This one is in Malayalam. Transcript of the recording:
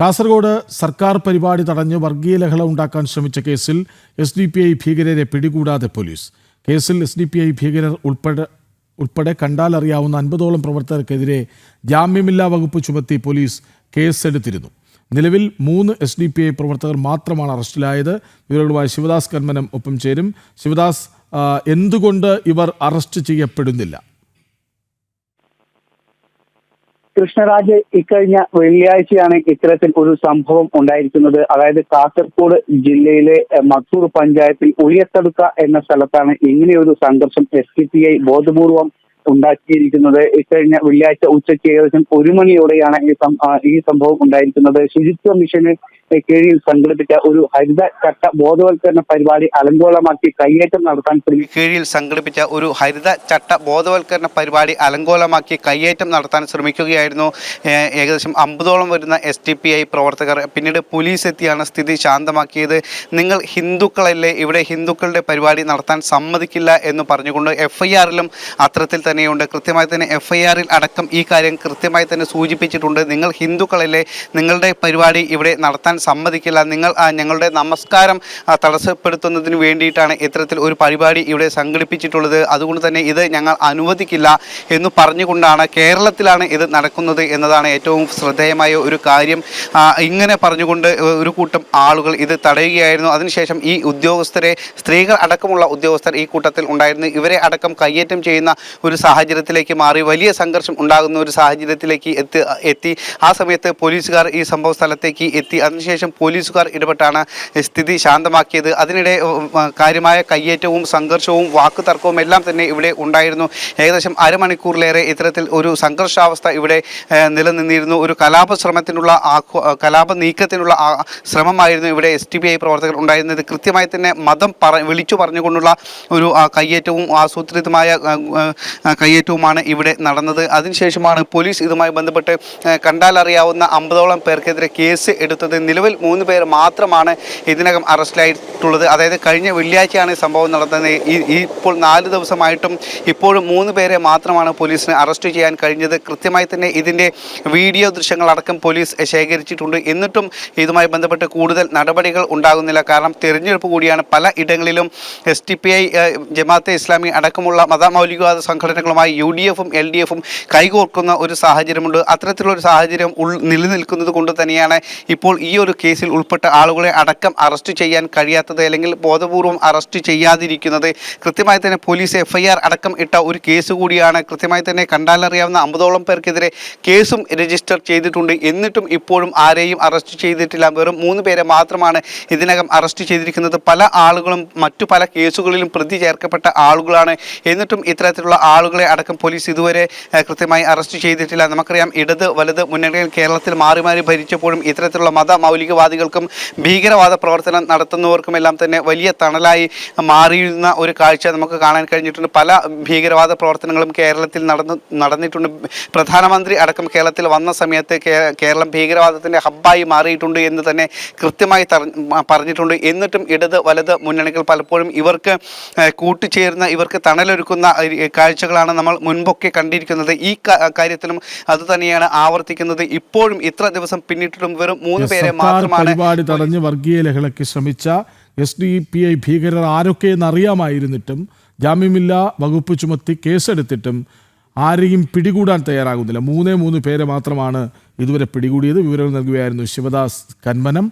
കാസർഗോഡ് സർക്കാർ പരിപാടി തടഞ്ഞ് വർഗീയ ലഹള ഉണ്ടാക്കാൻ ശ്രമിച്ച കേസിൽ എസ് ഡി പി ഐ ഭീകരരെ പിടികൂടാതെ പോലീസ്. കേസിൽ എസ് ഡി പി ഐ ഭീകരർ ഉൾപ്പെടെ ഉൾപ്പെടെ കണ്ടാലറിയാവുന്ന അൻപതോളം പ്രവർത്തകർക്കെതിരെ ജാമ്യമില്ലാ വകുപ്പ് ചുമത്തി പോലീസ് കേസെടുത്തിരുന്നു. നിലവിൽ മൂന്ന് എസ് ഡി പി ഐ പ്രവർത്തകർ മാത്രമാണ് അറസ്റ്റിലായത്. ഇവരോടുമായി ശിവദാസ് കന്മനം ഒപ്പം ചേരും. ശിവദാസ് എന്തുകൊണ്ട് ഇവർ അറസ്റ്റ് ചെയ്യപ്പെടുന്നില്ല? കൃഷ്ണരാജ് ഇക്കഴിഞ്ഞ വെള്ളിയാഴ്ചയാണ് ഇത്തരത്തിൽ ഒരു സംഭവം ഉണ്ടായിരിക്കുന്നത്. അതായത് കാസർഗോഡ് ജില്ലയിലെ മത്തൂർ പഞ്ചായത്തിൽ ഉയർത്തെടുക്ക എന്ന സ്ഥലത്താണ് ഇങ്ങനെയൊരു സംഘർഷം എസ് ഡി പി ഐ ബോധപൂർവം ഉണ്ടാക്കിയിരിക്കുന്നത്. ഇക്കഴിഞ്ഞ വെള്ളിയാഴ്ച ഉച്ചയ്ക്ക് ഏകദേശം ഒരു മണിയോടെയാണ് ഈ സംഭവം ഉണ്ടായിരിക്കുന്നത്. ശുചിത്വ മിഷന് കീഴിൽ സംഘടിപ്പിച്ച ഒരു ഹരിത ചട്ട ബോധവൽക്കരണ പരിപാടി അലങ്കോലമാക്കി കയ്യേറ്റം നടത്താൻ ശ്രമിച്ചു കീഴിൽ സംഘടിപ്പിച്ച ഒരു ഹരിത ചട്ട ബോധവൽക്കരണ പരിപാടി അലങ്കോലമാക്കി കയ്യേറ്റം നടത്താൻ ശ്രമിക്കുകയായിരുന്നു. ഏകദേശം അമ്പതോളം വരുന്ന എസ് ടി പി ഐ പ്രവർത്തകർ. പിന്നീട് പോലീസ് എത്തിയാണ് സ്ഥിതി ശാന്തമാക്കിയത്. നിങ്ങൾ ഹിന്ദുക്കളല്ലേ? ഇവിടെ ഹിന്ദുക്കളുടെ പരിപാടി നടത്താൻ സമ്മതിക്കില്ല എന്ന് പറഞ്ഞുകൊണ്ട് എഫ് ഐ ആറിലും അത്തരത്തിൽ തന്നെയുണ്ട്. കൃത്യമായി തന്നെ എഫ് ഐ ആറിൽ അടക്കം ഈ കാര്യം കൃത്യമായി തന്നെ സൂചിപ്പിച്ചിട്ടുണ്ട്. നിങ്ങൾ ഹിന്ദുക്കളല്ലേ? നിങ്ങളുടെ പരിപാടി ഇവിടെ നടത്താൻ സമ്മതിക്കില്ല. നിങ്ങൾ ഞങ്ങളുടെ നമസ്കാരം തടസ്സപ്പെടുത്തുന്നതിന് വേണ്ടിയിട്ടാണ് ഇത്തരത്തിൽ ഒരു പരിപാടി ഇവിടെ സംഘടിപ്പിച്ചിട്ടുള്ളത്. അതുകൊണ്ട് തന്നെ ഇത് ഞങ്ങൾ അനുവദിക്കില്ല എന്ന് പറഞ്ഞുകൊണ്ടാണ് കേരളത്തിലാണ് ഇത് നടക്കുന്നത് എന്നതാണ് ഏറ്റവും ശ്രദ്ധേയമായ ഒരു കാര്യം. ഇങ്ങനെ പറഞ്ഞുകൊണ്ട് ഒരു കൂട്ടം ആളുകൾ ഇത് തടയുകയായിരുന്നു. അതിനുശേഷം ഈ ഉദ്യോഗസ്ഥരെ സ്ത്രീകൾ അടക്കമുള്ള ഉദ്യോഗസ്ഥർ ഈ കൂട്ടത്തിൽ ഉണ്ടായിരുന്നു. ഇവരെ അടക്കം കയ്യേറ്റം ചെയ്യുന്ന ഒരു സാഹചര്യത്തിലേക്ക് മാറി. വലിയ സംഘർഷം ഉണ്ടാകുന്ന ഒരു സാഹചര്യത്തിലേക്ക് എത്തി എത്തി. ആ സമയത്ത് പോലീസുകാർ ഈ സംഭവ സ്ഥലത്തേക്ക് എത്തി. അതിനുശേഷം പോലീസുകാർ ഇടപെട്ടാണ് സ്ഥിതി ശാന്തമാക്കിയത്. അതിനിടെ കാര്യമായ കയ്യേറ്റവും സംഘർഷവും വാക്കുതർക്കവും എല്ലാം തന്നെ ഇവിടെ ഉണ്ടായിരുന്നു. ഏകദേശം അരമണിക്കൂറിലേറെ ഇത്തരത്തിൽ ഒരു സംഘർഷാവസ്ഥ ഇവിടെ നിലനിന്നിരുന്നു. ഒരു കലാപ ശ്രമത്തിനുള്ള കലാപ നീക്കത്തിനുള്ള ശ്രമമായിരുന്നു ഇവിടെ എസ് ടി ബി ഐ പ്രവർത്തകർ ഉണ്ടായിരുന്നത്. കൃത്യമായി തന്നെ മതം പറ വിളിച്ചു പറഞ്ഞുകൊണ്ടുള്ള ഒരു കയ്യേറ്റവും ആസൂത്രിതമായ കയ്യേറ്റവുമാണ് ഇവിടെ നടന്നത്. അതിനുശേഷമാണ് പോലീസ് ഇതുമായി ബന്ധപ്പെട്ട് കണ്ടാലറിയാവുന്ന അമ്പതോളം പേർക്കെതിരെ കേസ് എടുത്തത് നിലവിൽ മൂന്ന് പേർ മാത്രമാണ് ഇതിനകം അറസ്റ്റിലായിട്ടുള്ളത്. അതായത് കഴിഞ്ഞ വെള്ളിയാഴ്ചയാണ് സംഭവം നടന്നത്. ഈ ഇപ്പോൾ നാല് ദിവസമായിട്ടും ഇപ്പോഴും മൂന്ന് പേരെ മാത്രമാണ് പോലീസിന് അറസ്റ്റ് ചെയ്യാൻ കഴിഞ്ഞത്. കൃത്യമായി തന്നെ ഇതിന്റെ വീഡിയോ ദൃശ്യങ്ങളടക്കം പോലീസ് ശേഖരിച്ചിട്ടുണ്ട്. എന്നിട്ടും ഇതുമായി ബന്ധപ്പെട്ട് കൂടുതൽ നടപടികൾ ഉണ്ടാകുന്നില്ല. കാരണം തിരഞ്ഞെടുപ്പ് കൂടിയാണ് പല ഇടങ്ങളിലും S D P I Jamaat e Islami അടക്കമുള്ള മതമൗലികവാദ സംഘടനകളുമായി യു ഡി എഫും എൽ ഡി എഫും കൈകോർക്കുന്ന ഒരു സാഹചര്യമുണ്ട്. അത്തരത്തിലുള്ള ഒരു സാഹചര്യം ഉൾ നിലനിൽക്കുന്നത് കൊണ്ട് തന്നെയാണ് ഇപ്പോൾ ഈ കേസിൽ ഉൾപ്പെട്ട ആളുകളെ അടക്കം അറസ്റ്റ് ചെയ്യാൻ കഴിയാത്തത് അല്ലെങ്കിൽ ബോധപൂർവം അറസ്റ്റ് ചെയ്യാതിരിക്കുന്നത്? കൃത്യമായി തന്നെ പോലീസ് എഫ്ഐആർ അടക്കം ഇട്ട ഒരു കേസ് കൂടിയാണ്. കൃത്യമായി തന്നെ കണ്ടാലറിയാവുന്ന അമ്പതോളം പേർക്കെതിരെ കേസും രജിസ്റ്റർ ചെയ്തിട്ടുണ്ട്. എന്നിട്ടും ഇപ്പോഴും ആരെയും അറസ്റ്റ് ചെയ്തിട്ടില്ല. വെറും മൂന്ന് പേരെ മാത്രമാണ് ഇതിനകം അറസ്റ്റ് ചെയ്തിരിക്കുന്നത്. പല ആളുകളും മറ്റു പല കേസുകളിലും പ്രതി ചേർക്കപ്പെട്ട ആളുകളാണ്. എന്നിട്ടും ഇത്തരത്തിലുള്ള ആളുകളെ അടക്കം പോലീസ് ഇതുവരെ കൃത്യമായി അറസ്റ്റ് ചെയ്തിട്ടില്ല. നമുക്കറിയാം ഇടത് വലത് മുന്നണികൾ കേരളത്തിൽ മാറി മാറി ഭരിച്ചപ്പോഴും ഇത്തരത്തിലുള്ള മത മൗലികവാദികൾക്കും ഭീകരവാദ പ്രവർത്തനം നടത്തുന്നവർക്കുമെല്ലാം തന്നെ വലിയ തണലായി മാറിയിരുന്ന ഒരു കാഴ്ച നമുക്ക് കാണാൻ കഴിഞ്ഞിട്ടുണ്ട്. പല ഭീകരവാദ പ്രവർത്തനങ്ങളും കേരളത്തിൽ നടന്നു നടന്നിട്ടുണ്ട്. പ്രധാനമന്ത്രി അടക്കം കേരളത്തിൽ വന്ന സമയത്ത് കേരളം ഭീകരവാദത്തിന്റെ ഹബ്ബായി മാറിയിട്ടുണ്ട് എന്ന് തന്നെ കൃത്യമായി പറഞ്ഞിട്ടുണ്ട്. എന്നിട്ടും ഇടത് വലത് മുന്നണികൾ പലപ്പോഴും ഇവർക്ക് കൂട്ടുചേരുന്ന ഇവർക്ക് തണലൊരുക്കുന്ന കാഴ്ചകളാണ് നമ്മൾ മുൻപൊക്കെ കണ്ടിരിക്കുന്നത്. ഈ കാര്യത്തിലും അത് തന്നെയാണ് ആവർത്തിക്കുന്നത്. ഇപ്പോഴും ഇത്ര ദിവസം പിന്നിട്ടിട്ടും വെറും മൂന്ന് പേരെ സർക്കാർ പരിപാടി തടഞ്ഞ് വർഗീയ ലഹളയ്ക്ക് ശ്രമിച്ച എസ് ഡി പി ഐ ഭീകരർ ആരൊക്കെയെന്ന് അറിയാമായിരുന്നിട്ടും ജാമ്യമില്ലാ വകുപ്പ് ചുമത്തി കേസെടുത്തിട്ടും ആരെയും പിടികൂടാൻ തയ്യാറാകുന്നില്ല. മൂന്നേ മൂന്ന് പേരെ മാത്രമാണ് ഇതുവരെ പിടികൂടിയത്. വിവരങ്ങൾ നൽകുകയായിരുന്നു ശിവദാസ് കന്മനം.